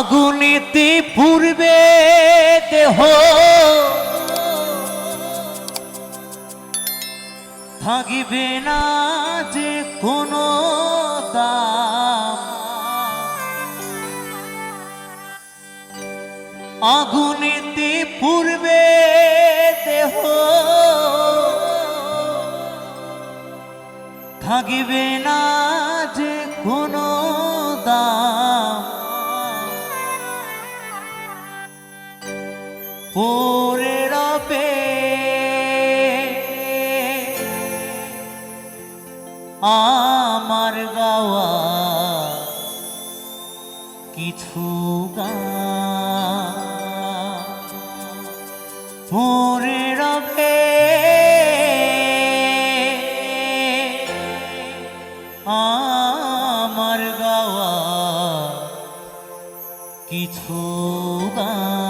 আগুনেতে পূর্বে দেহ। থাকিবে না যে কোনো দাম। আগুনেতে পূর্বে দেহ। থাকিবে না আমার গাওয়া কিছু গান পরে রবে আমার গাওয়া কিছু গান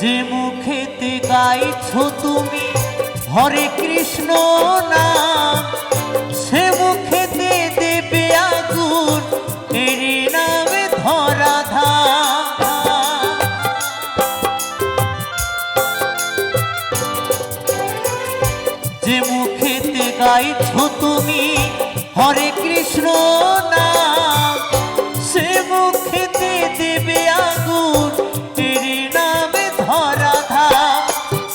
যে মুখেতে গাইছ তুমি, হরে কৃষ্ণ নাম, সে মুখেতে দেবে আগুন, এরি নামে ধরা যে মুখেতে গাইছ তুমি, হরে কৃষ্ণ নাম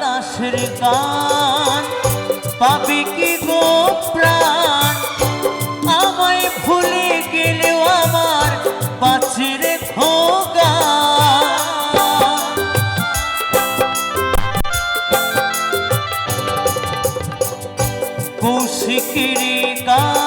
দাসের গান। পাবে কি গো প্রাণ? আমায় ভুলে গেলেও আমার পাচ্ছে রেখো গান। কৌশিকের গান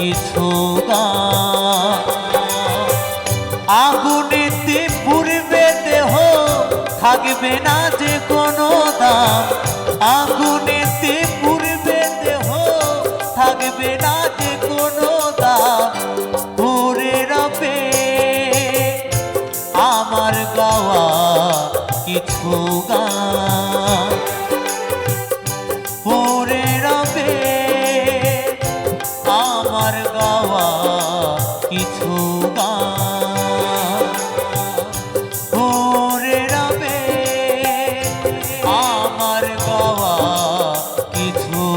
কিছু গান আগুনেতে পুরবে দেহ, থাকবে না যে কোনো দাম। আগুনেতে পুরবে দেহ, থাকবে না যে কোনো দাম। পুরে রবে আমার গাওয়া কিছু গান।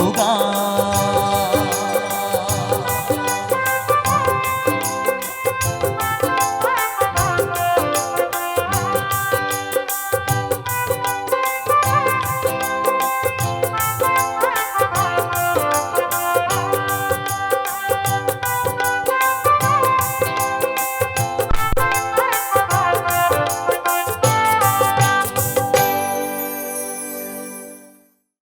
ಹೋಗಾ